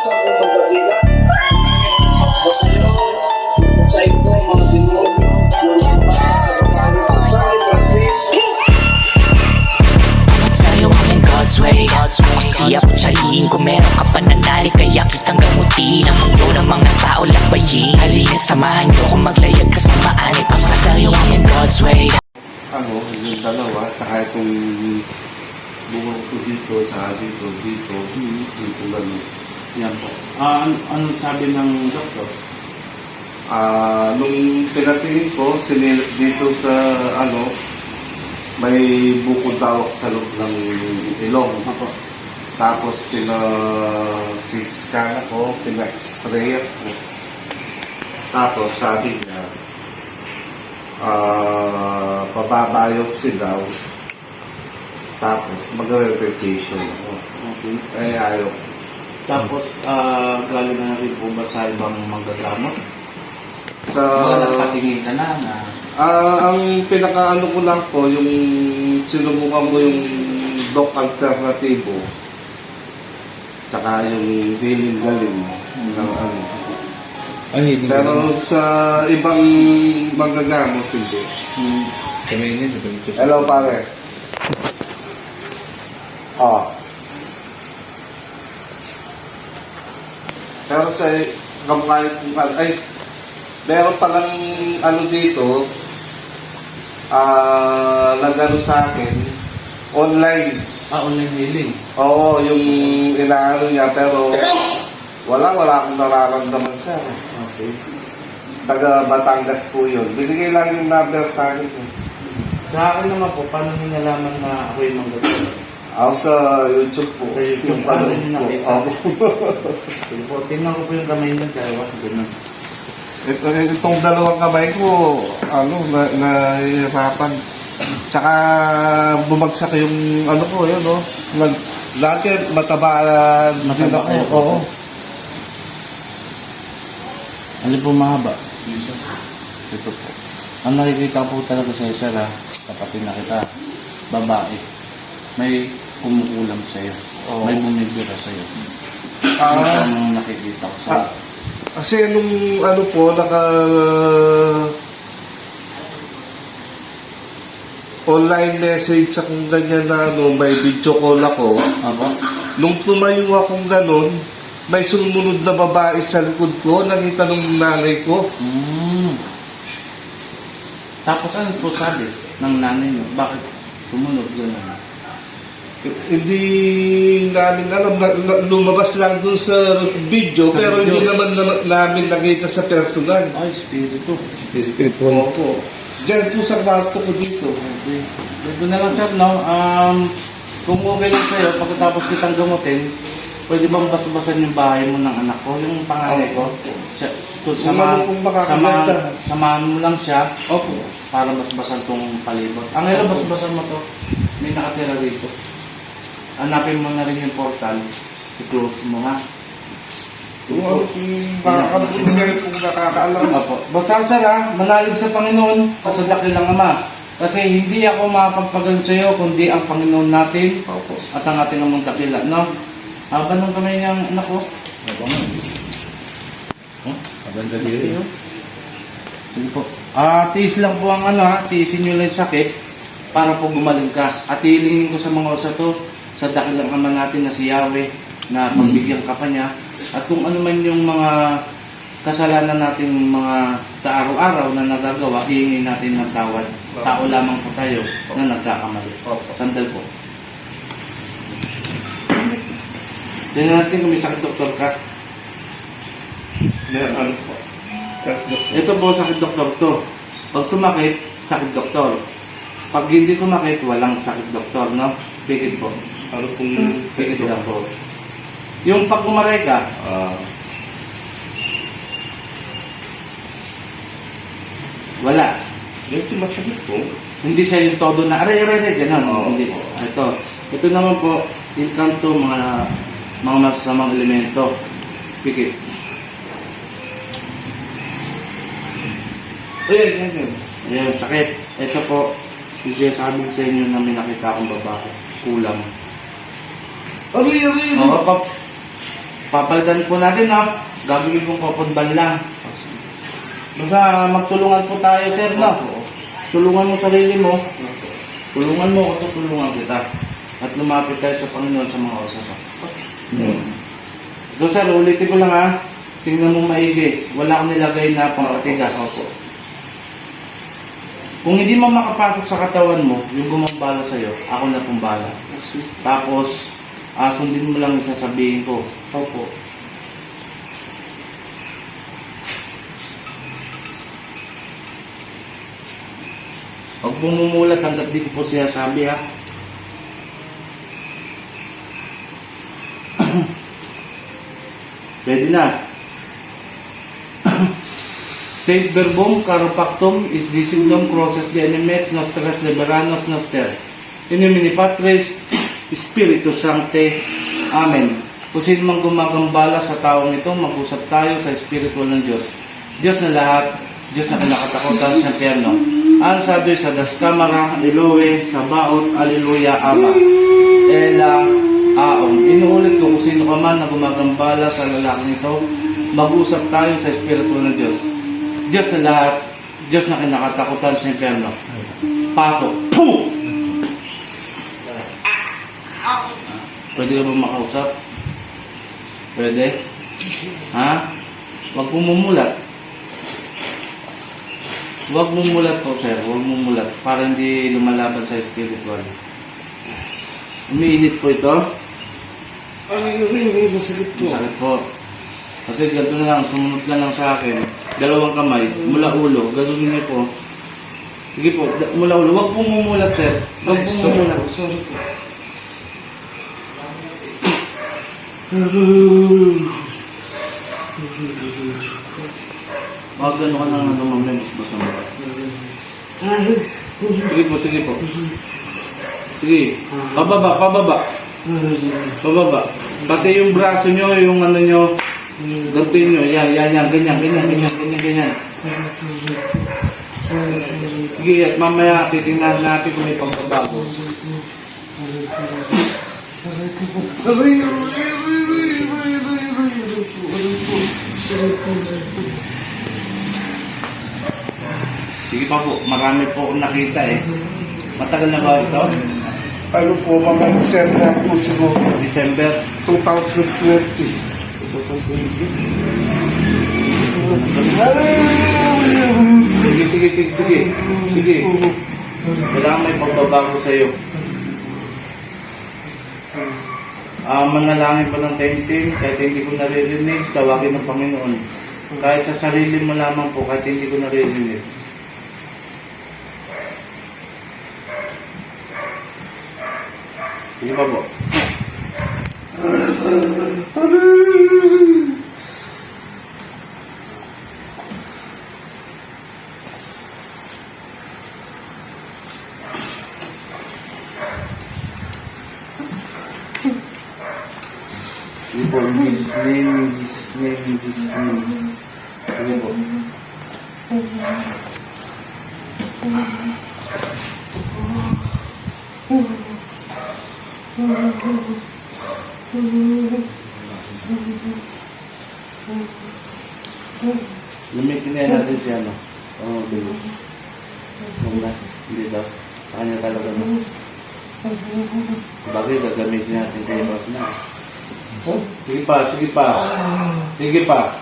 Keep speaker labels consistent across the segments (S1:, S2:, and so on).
S1: sa unang dakila. Mas basayo, sa ito mga demonyo, ng iba, sa isang Kristo.
S2: Sa'yo I'm in God's way Ako siya po tsaliin Kung meron ka pananali Kaya kitang gamutin Ang mundo ng mga tao lakbayin Halina't samahan niyo Kung maglayag ka sa maanip Ako sa'yo I'm in God's way
S3: ano, yung dalawa, tsaka itong bungo ko dito, tsaka dito, dito, dito, gano'n.
S4: Yan po. Ah, an- anong sabi ng doktor?
S3: Ah, nung pinatingin ko, sinilip dito sa, ano, may bukod tawak sa loob ng ilong.
S4: Ako.
S3: Tapos pina-scan ako, pina-x-ray ako. Tapos sabi niya, ah, pababiopsy daw. Tapos mag-replication ako.
S4: Okay.
S3: Eh, ayaw.
S4: Tapos, ah, lalo na rin po ba sa ibang manggagamot?
S3: Sa,
S4: Mga nagpatingin ka na na
S3: ah, ang pinakaano ko lang po, yung sinubukan ko yung doc alternatibo. Tsaka yung healing galing ng ano.
S5: Ay, hindi
S3: Pero sa ibang magagamot, hindi.
S4: hmm.
S3: Hello, pare. Oh. Pero sa kamukha kung ay, meron palang ano dito, ah, nagano sa akin, online.
S4: ah, online healing.
S3: Oo, yung inaano niya, pero wala, wala akong nararamdaman sir.
S4: Okay.
S3: Taga Batangas po yun. Binigay lang yung number sa akin.
S4: Sa akin naman po, paano nalaman na ako yung manggagamot?
S3: Ako sa YouTube po.
S4: Sa YouTube,
S3: Yung panood
S4: ano yung
S3: ko.
S4: nakita?
S3: Opo.
S4: Sige po, tingnan ko po yung kamay niyo, dalawa, ganun.
S3: Ito, itong dalawang kamay ko, ano, na, nahihirapan. Tsaka bumagsak yung, ano ko, yun, no? Nag, lagi, mataba, din
S4: Mataba
S3: ako.
S4: kayo?
S3: Oo.
S4: Ano po mahaba? Ito po. Ang nakikita po talaga sa isa ha, kapatid na kita, babae. May kumukulam sa'yo.
S3: Oo.
S4: May bumibira sa'yo.
S3: Ah,
S4: Ang nakikita ko sa...
S3: Ah. kasi nung, ano po, naka, online message akong ganyan na, ano, may video call ako.
S4: Aba?
S3: Nung tumayo akong ganon, may sumunod na babae sa likod ko, nakita nung nanay ko.
S4: Mm. Tapos ano po sabi ng nanay niyo? Bakit sumunod gano'n?
S3: Hindi namin alam, na, na- lumabas lang dun sa video,
S4: Sa
S3: pero
S4: video.
S3: hindi naman na- namin nakita sa personal.
S4: Ay, spirito.
S3: Opo. Diyan po sa kwarto ko dito.
S4: Okay. Dito na lang sir, no? Um, kung okay lang sa'yo, pagkatapos kitang gamutin, pwede bang bas-basan yung bahay mo ng anak ko, yung panganay ko? Siya, to, sama, sama, samahan mo lang siya
S3: Opo.
S4: para basbasan tong palibot. Ang ngayon, basbasan mo to, may nakatira rito. Hanapin mo na rin yung portal, i-close mo ha.
S3: Kung ano kung makakabigay kung nakakaalam.
S4: Opo. Basta sir ha, manalig sa Panginoon, sa dakilang Ama. Kasi hindi ako makapagpagal sa iyo, kundi ang Panginoon natin
S3: Opo.
S4: at ang ating among dakila, no? Haba ng kamay niyang anak ko.
S5: Maganda dito.
S4: Sige po. Ah, tiis lang po ang ano ha, tiisin niyo lang yung sakit para po gumaling ka. At hilingin ko sa mga na to, sa dakilang ama natin na si Yahweh, na pagbigyan ka pa niya. At kung ano man yung mga kasalanan natin mga sa araw-araw na nagagawa, hihingin natin ng tawad. Tao lamang po tayo na nagkakamali. Sandal po. Tingnan natin kung may sakit doktor ka.
S3: May ano po.
S4: Ito po sakit doktor to. Pag sumakit, sakit doktor. Pag hindi sumakit, walang sakit doktor, no? Pikit po.
S3: Ano pong
S4: lang po. Yung pag kumaray ka,
S3: Ah,
S4: wala.
S3: medyo masakit po.
S4: Hindi siya yung todo na aray, aray, aray, ganun.
S3: Oo.
S4: Hindi. Ito. Ito naman po, inkanto, mga mga masasamang elemento. Pikit.
S3: Ayan, ayan, ayan.
S4: Ayan, sakit. Ito po, yung sinasabi ko sa inyo na may nakita akong babae. Kulang.
S3: Aray, aray, aray.
S4: Oo, pag, papalitan po natin, no? Gagawin kong papunban lang. Basta magtulungan po tayo, sir, no? Tulungan mo sarili mo. Tulungan mo ako, tulungan kita. At lumapit tayo sa Panginoon sa mga oras na to. Ito, sir, ulitin ko lang, ha? Tingnan mo maigi. Wala akong nilagay na pangkatigas. Kung hindi mo makapasok sa katawan mo, yung gumambala sa'yo, ako na pong bala. Tapos, ah, sundin mo lang yung sasabihin ko.
S3: Opo.
S4: Huwag mong mumulat hanggat di ko po siya sabi ha. Pwede na. Saint verbum caropactum is disciplinum crosses the enemies nostras liberanos noster. In nomine Patris Spiritus Sancte. Amen. Kung sino mang gumagambala sa taong ito, mag-usap tayo sa spiritual ng Diyos. Diyos na lahat, Diyos na kinakatakutan sa piano. Ang sabi sa Daskamara, Eloe, Sabaot, Alleluia, Ama. Ela, Aon. Inuulit ko kung sino ka man na gumagambala sa lalaking ito, mag-usap tayo sa spiritual ng Diyos. Diyos na lahat, Diyos na kinakatakutan sa impyerno. Pasok. Puh! Pwede ka ba makausap? Pwede? Ha? Huwag pumumulat. Huwag mumulat po, sir. Huwag mumulat. Para hindi lumalaban sa spiritual. Umiinit po ito.
S3: Ay, ay, ay, masakit po.
S4: Sakit po. Kasi ganito na lang, sumunod ka lang sa akin. Dalawang kamay, mula ulo. Ganun niyo po. Sige po, mula ulo. Huwag pong mumulat, sir. Huwag
S3: sorry
S4: mumulat.
S3: po, sorry po.
S4: Huwag gano'n ka nang lumamay, mas basa mo. Sige po, sige po. Sige. Pababa, pababa. Pababa. Pati yung braso nyo, yung ano nyo, gantin nyo. Yan, yan, yan. Ganyan, ganyan, ganyan, ganyan, ganyan. Sige, at mamaya titingnan natin kung may pagbabago.
S3: Aray, aray, aray, aray, aray, aray po, aray po, po.
S4: Sige pa po, marami po akong nakita eh. Matagal na ba ito?
S3: Ano po, mga December po siguro,
S4: December.
S3: 2020. 2020. Aray, aray, aray.
S4: Sige, sige, sige, sige. Sige. Kailangan may pagbabago sa Ah, manalangin pa ng tenting, kahit hindi ko naririnig, tawagin ng Panginoon. Kahit sa sarili mo lamang po, kahit hindi ko naririnig. Sige pa po. Sige po, in Jesus' name, in Jesus' name, in Jesus' name. Sige po. Gamitin na natin si ano. Oo, oh, bilis. Huwag na. Hindi daw. Kanya talaga mo. Bagay, gagamitin natin kayo boss na. Sige pa, sige pa. Sige pa.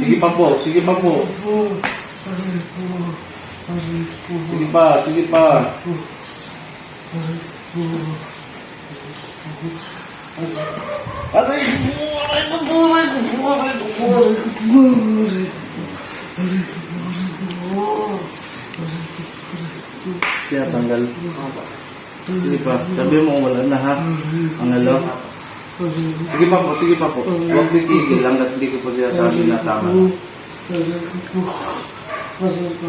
S4: Sige pa po, sige pa po. Sige pa, sige pa.
S3: Aray po, aray ko po, aray ko po, ko po, ko po, ko
S4: Kaya tanggal. Sige pa, sabi mo wala na ha. Ang alo. Sige pa po, sige pa po. Huwag titigil hanggat hindi ko po siya sabi na tama.
S3: Aray ko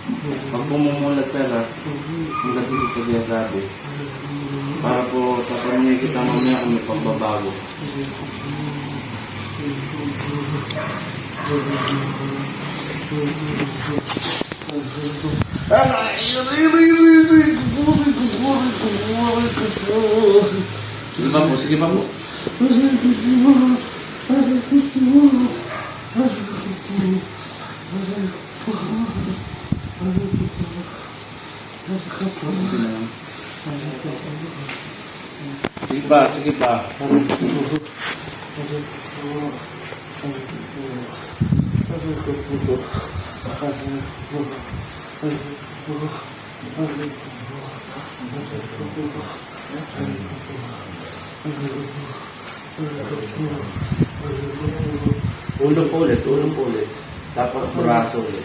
S6: Pag bumumulat siya na, ang gabi ko sa siya sabi, para po sa pamilya kita mamaya kung may pagbabago. Sige pa po, sige pa po. Thank you. Sige pa, sige pa. Ulo po ulit, ulo po ulit. Tapos braso ulit.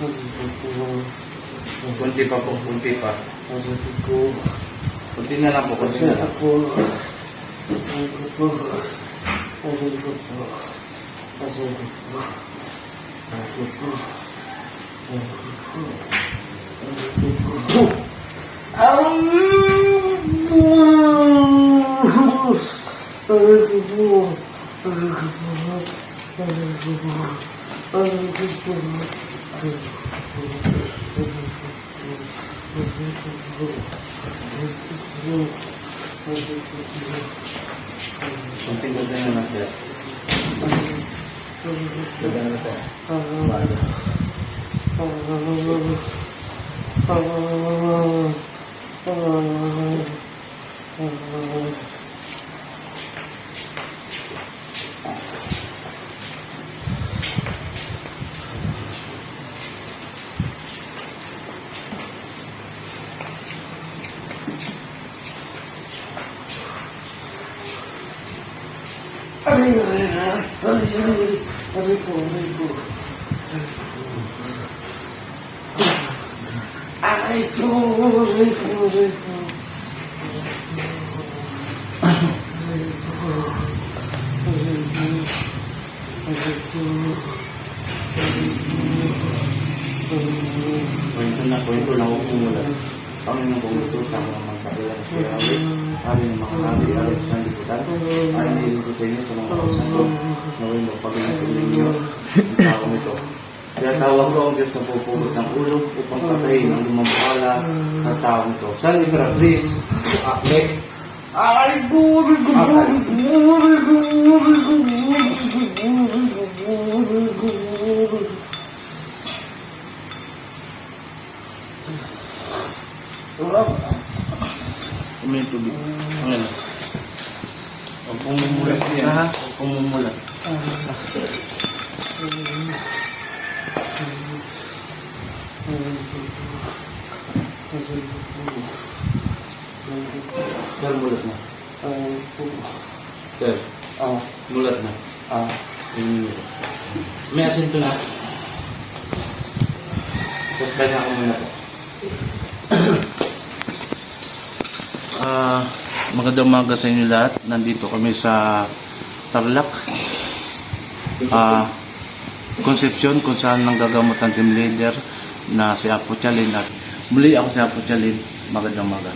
S6: Kunti pa po, kunti pa. Kunti na lang po, kunti na lang. Kunti kunti na Something was there na kaya. Lugar na to. Bago. Oh, I don't want to be Kwento na, kwento na ako mula. Panginoon kong gusto sa mga magkabilang siya. Amin ang makakabi, alis ng diputan. Amin ko sa inyo sa mga kausan ko. Nawin mo pag-inatuloy ng taong ito. Kaya tawag ko ang Diyos na pupugot ng ulo upang patayin ang lumambahala sa taong ito. Sa Libratris, sa Aklet,
S4: ay, guri, guri, guri, guri, guri, guri,
S6: Kumain tubig. Ayan. Huwag pumumula siya. Huwag pumumula. Sir, mulat na. Sir,
S4: Ah,
S6: mulat na.
S4: ah,
S6: Yung May asinto na. Tapos pahinga ako muna po. Ah, magandang umaga sa inyo lahat. Nandito kami sa Tarlac. Ah, Concepcion kung saan nanggagamot ang team leader na si Apo Chalin at muli ako si Apo Chalin. Magandang umaga.